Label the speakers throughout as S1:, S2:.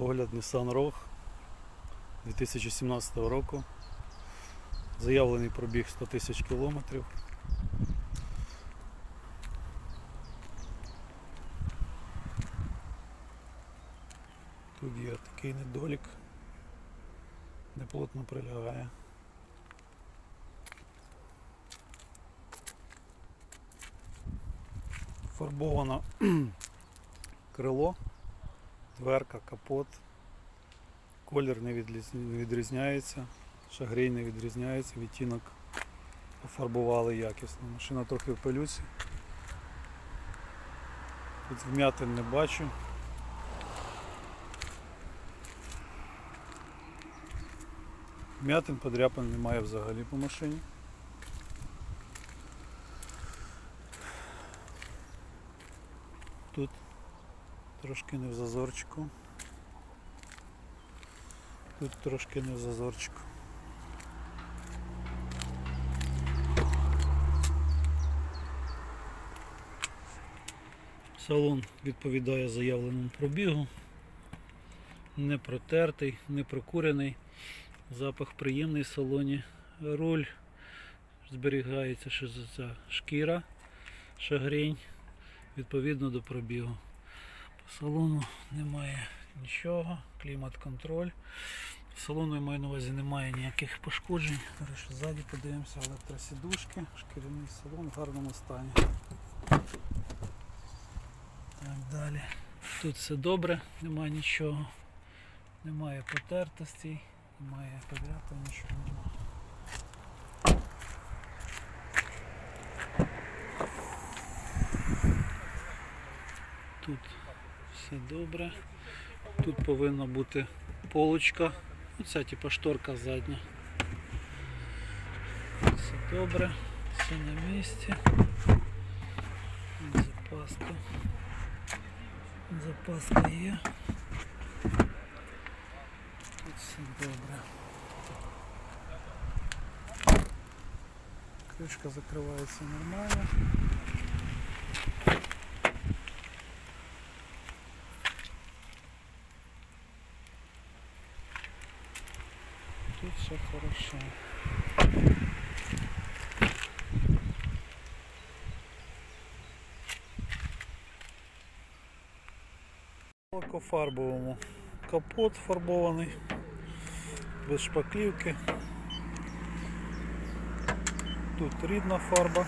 S1: Огляд Nissan Rogue 2017 року. Заявлений пробіг 100 тисяч кілометрів. Тут є такий недолік, неплотно прилягає. Фарбовано крило, дверка, капот. Колір не відрізняється, шагрей не відрізняється, відтінок пофарбували якісно. Машина трохи в пилюці. Тут вмятин не бачу. Вмятин подряпин немає взагалі по машині. Тут трошки не в зазорчику. Тут трошки не в зазорчику. Салон відповідає заявленому пробігу. Не протертий, не прокурений. Запах приємний в салоні. Руль зберігається шкіра, шагрень відповідно до пробігу. Салону немає нічого, клімат-контроль. По салону я маю на увазі немає ніяких пошкоджень. Ще ззаді подивимося, електросідушки, шкіряний салон в гарному стані. Так далі. Тут все добре, немає нічого, немає потертостей, немає подряпин, нічого немає. Тут все добре. Тут повинна бути полочка. Оця типу шторка задня. Все добре, все на місці. Запаска. Запаска є. Тут все добре. Кришка закривається нормально. Тут все хорошо. Лакофарбовому. Капот фарбований, без шпаклівки. Тут рідна фарба.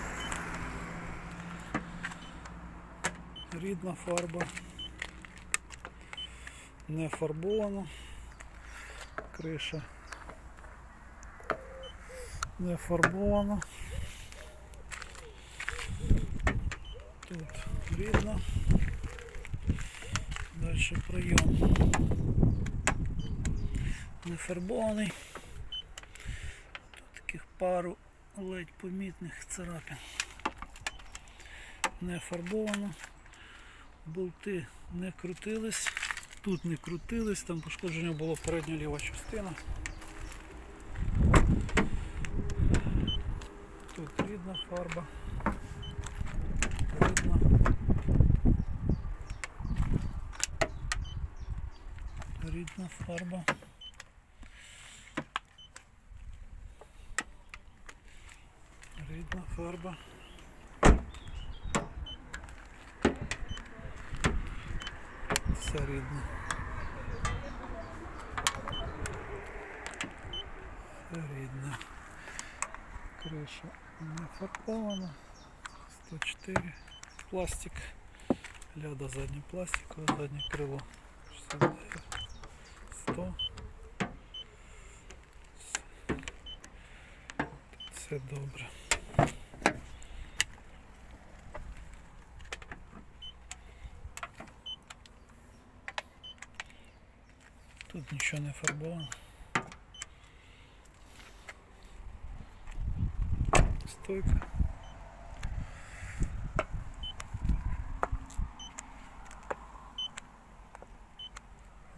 S1: Рідна фарба. Не фарбовано. Криша не фарбовано. Тут рідно. Далі прийом. Не фарбований. Тут таких пару ледь помітних царапин. Не фарбовано. Болти не крутились. Тут не крутились, там пошкодження було передня ліва частина. Тут фарба. Рідна. Рідна фарба. Рідна фарба. Все рідне. Все рідне. Криша не фарбована. 104. Пластик. Ляда заднє пластикове, заднє крило. 69. 100. Все добре. Тут нічого не фарбовано. Стойка.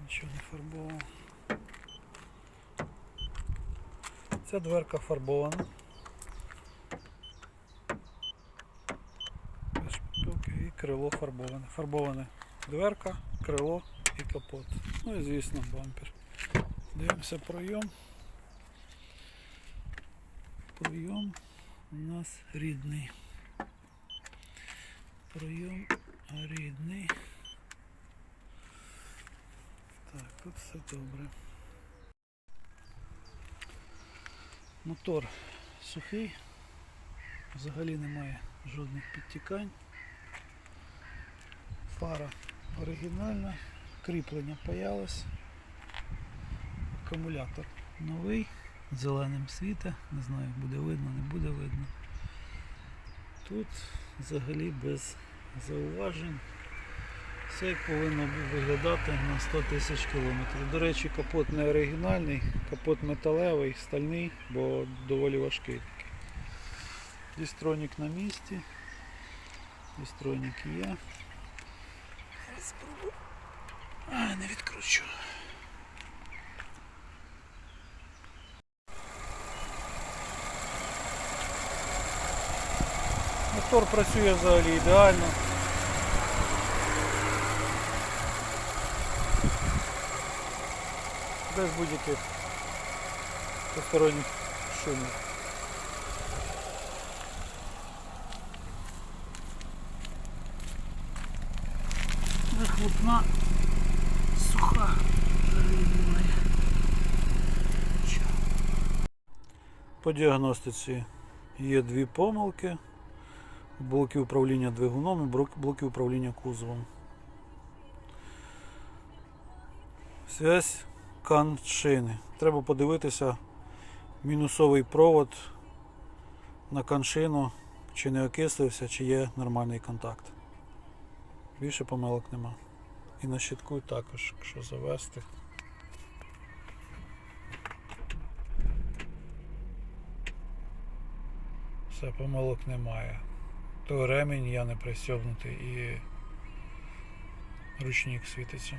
S1: Нічого не фарбовано. Ця дверка фарбована. І крило фарбоване. Фарбоване дверка, крило і капот. Ну і звісно бампер. Дивимося пройом. Пройом у нас рідний. Пройом рідний. Так, тут все добре. Мотор сухий, взагалі немає жодних підтікань. Фара оригінальна, кріплення паялось. Акумулятор новий, зеленим світе, не знаю, буде видно, не буде видно. Тут взагалі без зауважень. Все повинно виглядати на 100 тисяч кілометрів. До речі, капот не оригінальний, капот металевий, стальний, бо доволі важкий такий. Дістронік на місці. Дістронік є. Спробую. А, не відкручу. Мотор працює взагалі ідеально. Без будь-яких посторонніх шумів. Вихлопна суха. По діагностиці є дві помилки. Блоки управління двигуном і блоки управління кузовом. Связь каншини. Треба подивитися мінусовий провод на каншину, чи не окислився, чи є нормальний контакт. Більше помилок нема. І на щитку також, якщо завести. Все, помилок немає. То ремінь я не пристьобнутий і ручник світиться.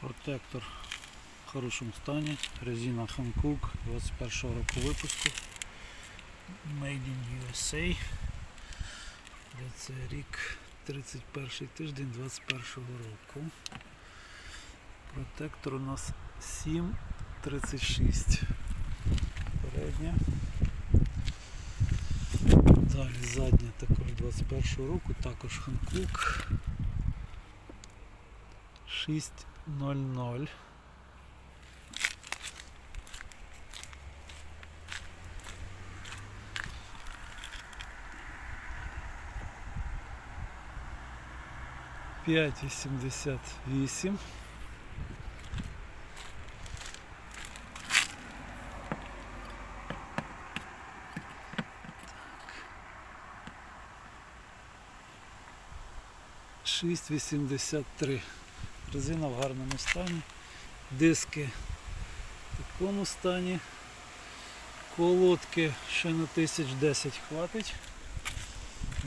S1: Протектор в хорошому стані. Резина Hankook 21 року випуску. Made in USA. Це рік 31 тиждень 21 року. Протектор у нас 7,36. Передня. Далі задня також 21 року, також Hankook 6.00. П'ять вісімдесят вісім. Шість вісімдесят три. Резина в гарному стані. Диски в такому стані. Колодки ще на 1010 хватить.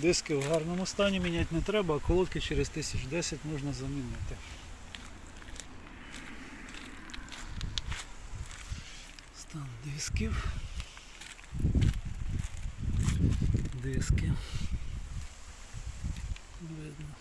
S1: Диски в гарному стані міняти не треба, а колодки через 1010 можна замінити. Стан дисків. Диски. Видно.